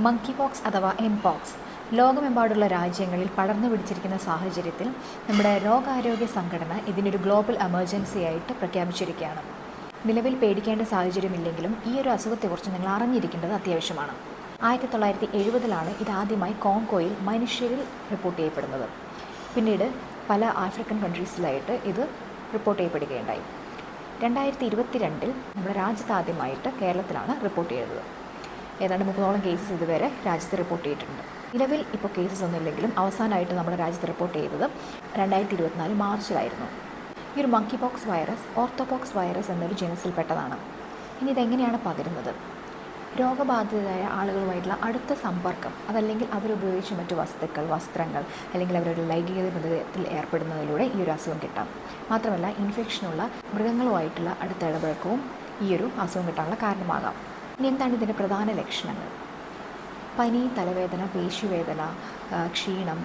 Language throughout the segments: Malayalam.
മങ്കി പോക്സ് അഥവാ എം പോക്സ് ലോകമെമ്പാടുള്ള രാജ്യങ്ങളിൽ പടർന്നു പിടിച്ചിരിക്കുന്ന സാഹചര്യത്തിൽ നമ്മുടെ രോഗാരോഗ്യ സംഘടന ഇതിനൊരു ഗ്ലോബൽ എമർജൻസി ആയിട്ട് പ്രഖ്യാപിച്ചിരിക്കുകയാണ്. നിലവിൽ പേടിക്കേണ്ട സാഹചര്യമില്ലെങ്കിലും ഈ ഒരു അസുഖത്തെക്കുറിച്ച് നിങ്ങൾ അറിഞ്ഞിരിക്കേണ്ടത് അത്യാവശ്യമാണ്. ആയിരത്തി തൊള്ളായിരത്തി എഴുപതിലാണ് ഇതാദ്യമായി കോങ്കോയിൽ മനുഷ്യരിൽ റിപ്പോർട്ട് ചെയ്യപ്പെടുന്നത്. പിന്നീട് പല ആഫ്രിക്കൻ കൺട്രീസിലായിട്ട് ഇത് റിപ്പോർട്ട് ചെയ്യപ്പെടുകയുണ്ടായി. രണ്ടായിരത്തി ഇരുപത്തിരണ്ടിൽ നമ്മുടെ രാജ്യത്ത് ആദ്യമായിട്ട് കേരളത്തിലാണ് റിപ്പോർട്ട് ചെയ്തത്. ഏതാണ്ട് മുപ്പതോളം കേസസ് ഇതുവരെ രാജ്യത്ത് റിപ്പോർട്ട് ചെയ്തിട്ടുണ്ട്. നിലവിൽ ഇപ്പോൾ കേസസ് ഒന്നുമില്ലെങ്കിലും അവസാനമായിട്ട് നമ്മുടെ രാജ്യത്ത് റിപ്പോർട്ട് ചെയ്തത് രണ്ടായിരത്തി ഇരുപത്തിനാല് മാർച്ചിലായിരുന്നു. ഈ ഒരു monkey pox virus orthopox virus എന്നൊരു ജനസിൽപ്പെട്ടതാണ് ഇനി ഇതെങ്ങനെയാണ് പകരുന്നത്? രോഗബാധിതരായ ആളുകളുമായിട്ടുള്ള അടുത്ത സമ്പർക്കം അതല്ലെങ്കിൽ അവരുപയോഗിച്ച മറ്റു വസ്തുക്കൾ വസ്ത്രങ്ങൾ അല്ലെങ്കിൽ അവരുടെ ലൈംഗിക ബന്ധത്തിൽ ഏർപ്പെടുന്നതിലൂടെ ഈ ഒരു അസുഖം കിട്ടാം. മാത്രമല്ല ഇൻഫെക്ഷനുള്ള മൃഗങ്ങളുമായിട്ടുള്ള അടുത്ത ഇടപഴക്കവും ഈ ഒരു അസുഖം കിട്ടാനുള്ള കാരണമാകാം. ഇനി എന്താണ് ഇതിന്റെ പ്രധാന ലക്ഷണങ്ങൾ? പനി തലവേദന പേശിവേദന ക്ഷീണം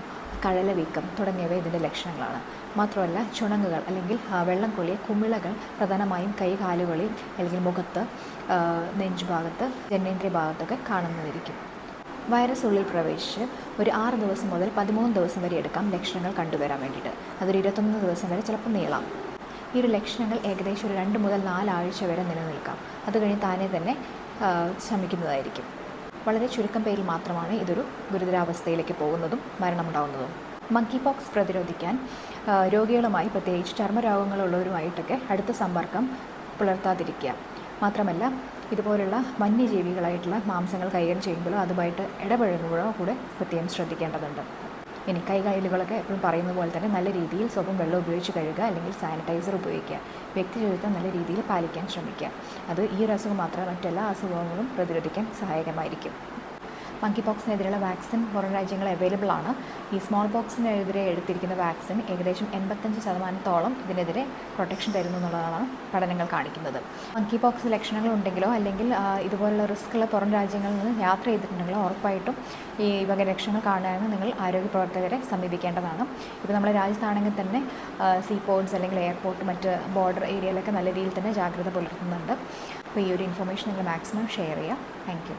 കഴലവീക്കം തുടങ്ങിയവ ഇതിന്റെ ലക്ഷണങ്ങളാണ്. മാത്രമല്ല ചുണങ്ങുകൾ അല്ലെങ്കിൽ വെള്ളം കൊള്ളിയ കുമിളകൾ പ്രധാനമായും കൈകാലുകളിൽ അല്ലെങ്കിൽ മുഖത്ത് നെഞ്ചു നെഞ്ചുഭാഗത്ത് ജനനേന്ദ്രിയ ഭാഗത്തൊക്കെ കാണുന്നതായിരിക്കും. വൈറസ് ഉള്ളിൽ പ്രവേശിച്ച് ഒരു ആറ് ദിവസം മുതൽ പതിമൂന്ന് ദിവസം വരെ എടുക്കാം ലക്ഷണങ്ങൾ കണ്ടുവരാൻ വേണ്ടിയിട്ട്. അതൊരു ഇരുപത്തൊന്ന് ദിവസം വരെ ചിലപ്പോൾ നീളാം. ഈ ഒരു ലക്ഷണങ്ങൾ ഏകദേശം ഒരു രണ്ട് മുതൽ നാലാഴ്ച വരെ നിലനിൽക്കാം. അത് കഴിഞ്ഞ് താനേ തന്നെ ആ, ശമിക്കുന്നതായിരിക്കും വളരെ ചുരുക്കം പേരിൽ മാത്രമാണ് ഇതൊരു ഗുരുതരാവസ്ഥയിലേക്ക് പോകുന്നതും മരണമുണ്ടാകുന്നതും മങ്കി പോക്സ് പ്രതിരോധിക്കാൻ രോഗികളുമായി പ്രത്യേകിച്ച് ചർമ്മരോഗങ്ങളുള്ളവരുമായിട്ടൊക്കെ അടുത്ത സമ്പർക്കം പുലർത്താതിരിക്കുക. മാത്രമല്ല ഇതുപോലുള്ള വന്യജീവികളായിട്ടുള്ള മാംസങ്ങൾ കൈകാര്യം ചെയ്യുമ്പോഴോ അതുമായിട്ട് ഇടപഴകുമ്പോഴോ കൂടെ പ്രത്യേകം ശ്രദ്ധിക്കേണ്ടതുണ്ട്. ഇനി കൈകാലുകളൊക്കെ എപ്പോഴും പറയുന്ന പോലെ തന്നെ നല്ല രീതിയിൽ സോപ്പും വെള്ളം ഉപയോഗിച്ച് കഴുകുക അല്ലെങ്കിൽ സാനിറ്റൈസർ ഉപയോഗിക്കുക. വ്യക്തി ജീവിതം നല്ല രീതിയിൽ പാലിക്കാൻ ശ്രമിക്കുക. അത് ഈ ഒരു അസുഖം മാത്രമല്ല മറ്റെല്ലാ അസുഖങ്ങളും പ്രതിരോധിക്കാൻ സഹായകമായിരിക്കും മങ്കി പോക്സിനെതിരെയുള്ള വാക്സിൻ പുറം രാജ്യങ്ങളിൽ അവൈലബിൾ ആണ്. ഈ സ്മോൾ പോക്സിനെതിരെ എടുത്തിരിക്കുന്ന വാക്സിൻ ഏകദേശം എൺപത്തഞ്ച് ശതമാനത്തോളം ഇതിനെതിരെ പ്രൊട്ടക്ഷൻ തരുന്നു എന്നുള്ളതാണ് പഠനങ്ങൾ കാണിക്കുന്നത്. മങ്കി പോക്സ് ലക്ഷണങ്ങൾ ഉണ്ടെങ്കിലോ അല്ലെങ്കിൽ ഇതുപോലുള്ള റിസ്ക്കുള്ള പുറം രാജ്യങ്ങളിൽ നിന്ന് യാത്ര ചെയ്തിട്ടുണ്ടെങ്കിലോ ഉറപ്പായിട്ടും ഈ വക ലക്ഷണങ്ങൾ കാണാനും നിങ്ങൾ ആരോഗ്യ പ്രവർത്തകരെ സമീപിക്കേണ്ടതാണ്. ഇപ്പോൾ നമ്മുടെ രാജ്യത്താണെങ്കിൽ തന്നെ സീ പോർട്സ് അല്ലെങ്കിൽ എയർപോർട്ട് മറ്റ് ബോർഡർ ഏരിയയിലൊക്കെ നല്ല രീതിയിൽ തന്നെ ജാഗ്രത പുലർത്തുന്നുണ്ട്. അപ്പോൾ ഈ ഒരു ഇൻഫർമേഷൻ നിങ്ങൾ മാക്സിമം ഷെയർ ചെയ്യുക. താങ്ക്